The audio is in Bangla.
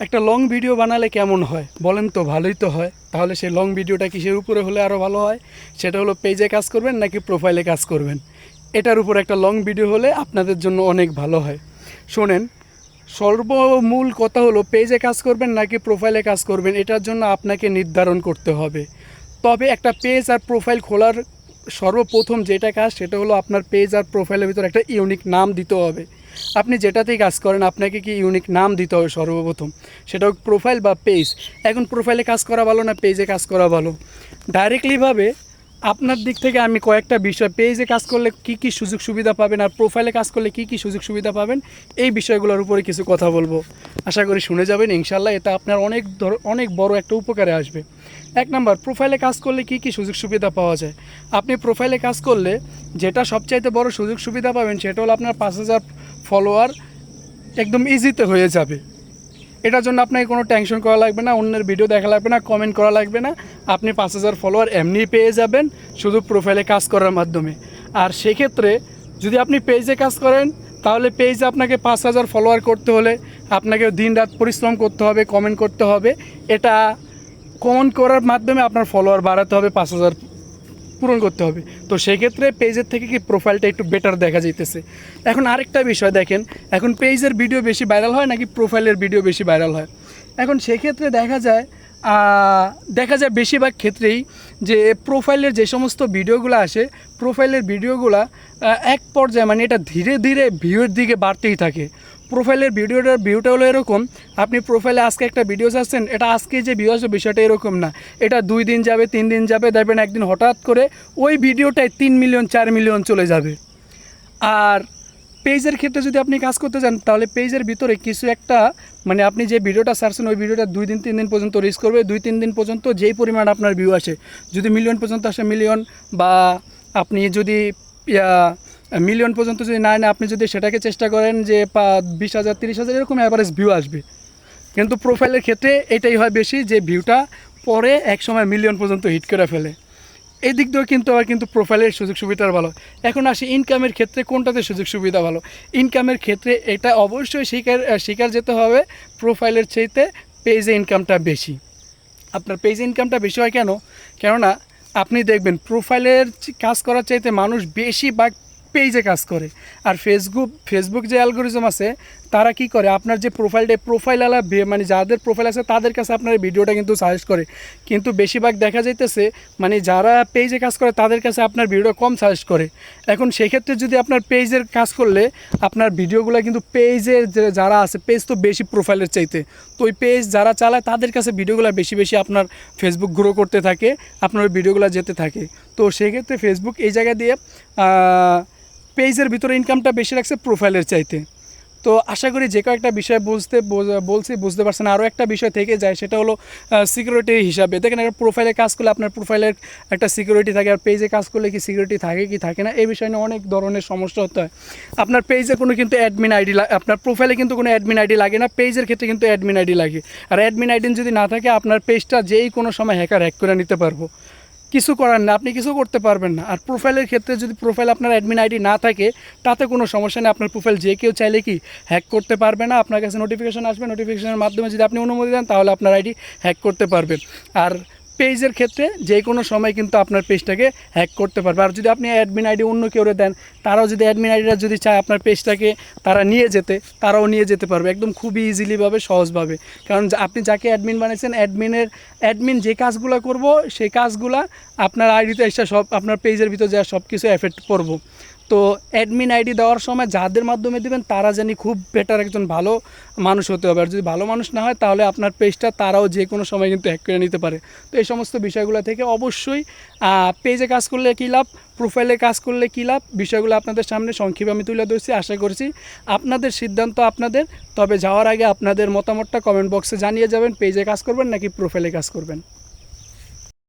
একটা লং ভিডিও বানালে কেমন হয়? বলেন তো, ভালোই তো হয়। তাহলে সেই লং ভিডিওটা কিসের উপরে হলে আরও ভালো হয়? সেটা হলো পেজে কাজ করবেন নাকি প্রোফাইলে কাজ করবেন? এটার উপর একটা লং ভিডিও হলে আপনাদের জন্য অনেক ভালো হয়। শোনেন, সর্বমূল কথা হলো পেজে কাজ করবেন নাকি প্রোফাইলে কাজ করবেন, এটার জন্য আপনাকে নির্ধারণ করতে হবে। তবে একটা পেজ আর প্রোফাইল খোলার সর্বপ্রথম যেটা কাজ, সেটা হলো আপনার পেজ আর প্রোফাইলের ভিতর একটা ইউনিক নাম দিতে হবে। আপনি যেটাতেই কাজ করেন, আপনাকে কি ইউনিক নাম দিতে হবে সর্বপ্রথম? সেটা হোক প্রোফাইল বা পেজ এখন প্রোফাইলে কাজ করা ভালো না পেজে কাজ করা ভালো? ডাইরেক্টলিভাবে আপনার দিক থেকে আমি কয়েকটা বিষয় পেজে কাজ করলে কি কি সুযোগ সুবিধা পাবেন আর প্রোফাইলে কাজ করলে কি কি সুযোগ সুবিধা পাবেন, এই বিষয়গুলোর উপরে কিছু কথা বলব। আশা করি শুনে যাবেন ইনশাল্লাহ এটা আপনার অনেক ধর- অনেক বড় একটা উপকারে আসবে। এক নাম্বার প্রোফাইলে কাজ করলে কি কি সুযোগ সুবিধা পাওয়া যায়? আপনি প্রোফাইলে কাজ করলে যেটা সবচাইতে বড় সুযোগ সুবিধা পাবেন, সেটা হলো আপনার পাঁচ হাজার ফলোয়ার একদম ইজিতে হয়ে যাবে। এটার জন্য আপনাকে কোনো টেনশন করা লাগবে না, অন্যের ভিডিও দেখা লাগবে না কমেন্ট করা লাগবে না। আপনি পাঁচ হাজার ফলোয়ার এমনি পেয়ে যাবেন শুধু প্রোফাইলে কাজ করার মাধ্যমে। আর সেক্ষেত্রে যদি আপনি পেজে কাজ করেন, তাহলে পেজে আপনাকে পাঁচ হাজার ফলোয়ার করতে হলে আপনাকে দিন রাত পরিশ্রম করতে হবে কমেন্ট করতে হবে। এটা কমেন্ট করার মাধ্যমে আপনার ফলোয়ার বাড়াতে হবে পাঁচ হাজার পূরণ করতে হবে। তো সেক্ষেত্রে পেজের থেকে কি প্রোফাইলটা একটু বেটার দেখা যাইতেছে। এখন আরেকটা বিষয় দেখেন, এখন পেজের ভিডিও বেশি ভাইরাল হয় নাকি প্রোফাইলের ভিডিও বেশি ভাইরাল হয়? এখন সেক্ষেত্রে দেখা যায় দেখা যায় বেশিরভাগ ক্ষেত্রেই যে প্রোফাইলের যে সমস্ত ভিডিওগুলো আসে প্রোফাইলের ভিডিওগুলো এক পর্যায়ে মানে এটা ধীরে ধীরে ভিউয়ের দিকে বাড়তেই থাকে। প্রোফাইলের ভিডিওটার ভিউটা হলো এরকম। আপনি প্রোফাইলে আজকে একটা ভিডিও চাচ্ছেন এটা আজকে যে ভিউ আসবে বিষয়টা এরকম না। এটা দুই দিন যাবে, তিন দিন যাবে, দেখবেন একদিন হঠাৎ করে ওই ভিডিওটায় তিন মিলিয়ন চার মিলিয়ন চলে যাবে। আর পেজের ক্ষেত্রে যদি আপনি কাজ করতে চান, তাহলে পেজের ভিতরে কিছু একটা মানে আপনি যে ভিডিওটা সারছেন ওই ভিডিওটা দুই দিন, তিন দিন পর্যন্ত রিস্ক করবে, দুই, তিন দিন পর্যন্ত যেই পরিমাণ আপনার ভিউ আসে। যদি মিলিয়ন পর্যন্ত আসে মিলিয়ন বা আপনি যদি মিলিয়ন পর্যন্ত যদি না না আপনি যদি সেটাকে চেষ্টা করেন যে বিশ হাজার, তিরিশ হাজার, এরকম অ্যাভারেজ ভিউ আসবে। কিন্তু প্রোফাইলের ক্ষেত্রে এটাই হয় বেশি যে ভিউটা পরে এক সময় মিলিয়ন পর্যন্ত হিট করে ফেলে। এই দিক দিয়েও কিন্তু আবার কিন্তু প্রোফাইলের সুযোগ সুবিধার ভালো। এখন আসি ইনকামের ক্ষেত্রে কোনটাতে সুযোগ সুবিধা ভালো? ইনকামের ক্ষেত্রে এটা অবশ্যই শিকার শিকার যেতে হবে প্রোফাইলের চাইতে পেজে ইনকামটা বেশি। আপনার পেজ ইনকামটা বেশি হয় কেন? কেননা আপনি দেখবেন প্রোফাইলের কাজ করার চাইতে মানুষ বেশি বা পেজে কাজ করে। আর ফেসবুক ফেসবুক যে অ্যালগোরিজম আছে, তারা কি করে? আপনার যে প্রোফাইলটা প্রোফাইল আলা মানে যাদের প্রোফাইল আছে, তাদের কাছে আপনার ভিডিওটা কিন্তু সাজেস্ট করে। কিন্তু বেশিরভাগ দেখা যাইতেছে মানে যারা পেজে কাজ করে, তাদের কাছে আপনার ভিডিও কম সাজেস্ট করে। এখন সেক্ষেত্রে যদি আপনার পেজের কাজ করলে, আপনার ভিডিওগুলো কিন্তু পেজের যারা আছে, পেজ তো বেশি প্রোফাইলের চাইতে। তো ওই পেজ যারা চালায়, তাদের কাছে ভিডিওগুলো বেশি বেশি আপনার ফেসবুক গ্রো করতে থাকে, আপনার ভিডিওগুলো যেতে থাকে। তো সেক্ষেত্রে ফেসবুক এই জায়গা দিয়ে পেজের ভিতরে ইনকামটা বেশি রাখছে প্রোফাইলের চাইতে। তো আশা করি যে কয়েকটা বিষয় বুঝতে বলছি, বুঝতে পারছেন। আরও একটা বিষয় থেকে যায়, সেটা হলো সিকিউরিটি হিসাবে। দেখেন একটা প্রোফাইলে কাজ করলে আপনার প্রোফাইলের একটা সিকিউরিটি থাকে, আর পেজে কাজ করলে কি সিকিউরিটি থাকে কি থাকে না, এই বিষয় নিয়ে অনেক ধরনের সমস্যা হতে হয়। আপনার পেজে কোনো কিন্তু অ্যাডমিন আইডি আপনার প্রোফাইলে কিন্তু কোনো অ্যাডমিন আইডি লাগে না পেজের ক্ষেত্রে কিন্তু অ্যাডমিন আইডি লাগে। আর অ্যাডমিন আইডি যদি না থাকে, আপনার পেজটা যেই কোনো সময় হ্যাকার হ্যাক করে নিতে পারব। কিছু করার না, আপনি কিছু করতে পারবেন না। আর প্রোফাইলের ক্ষেত্রে যদি প্রোফাইল আপনার অ্যাডমিন আইডি না থাকে, তাতে কোনো সমস্যা নেই। আপনার প্রোফাইল যে কেউ চাইলে কি হ্যাক করতে পারবে না। আপনার কাছে নোটিফিকেশন আসবে। নোটিফিকেশনের মাধ্যমে যদি আপনি অনুমতি দেন, তাহলে আপনার আইডি হ্যাক করতে পারবেন। আর পেজের ক্ষেত্রে যে কোনো সময় কিন্তু আপনার পেজটাকে হ্যাক করতে পারবে। আর যদি আপনি অ্যাডমিন আইডি অন্য কেউ দেন, তারাও যদি অ্যাডমিন আইডিটা যদি চায় আপনার পেজটাকে তারা নিয়ে যেতে, তারাও নিয়ে যেতে পারবে একদম খুবই ইজিলিভাবে সহজভাবে। কারণ আপনি যাকে অ্যাডমিন বানিয়েছেন অ্যাডমিনের অ্যাডমিন যে কাজগুলো করব, সেই কাজগুলা আপনার আইডিতে এসে সব আপনার পেজের ভিতর যা সব কিছু এফেক্ট করব। তো অ্যাডমিন আইডি দেওয়ার সময় যাদের মাধ্যমে দেবেন, তারা জানি খুব বেটার একজন ভালো মানুষ হতে হবে। আর যদি ভালো মানুষ না হয়, তাহলে আপনার পেজটা তারাও যে কোনো সময় কিন্তু হ্যাক করে নিতে পারে। তো এই সমস্ত বিষয়গুলো থেকে অবশ্যই পেজে কাজ করলে কী লাভ? প্রোফাইলে কাজ করলে কী লাভ? বিষয়গুলো আপনাদের সামনে সংক্ষেপে আমি তুলে ধরছি, আশা করছি আপনাদের সিদ্ধান্ত আপনাদের। তবে যাওয়ার আগে আপনাদের মতামতটা কমেন্ট বক্সে জানিয়ে যাবেন, পেজে কাজ করবেন নাকি প্রোফাইলে কাজ করবেন?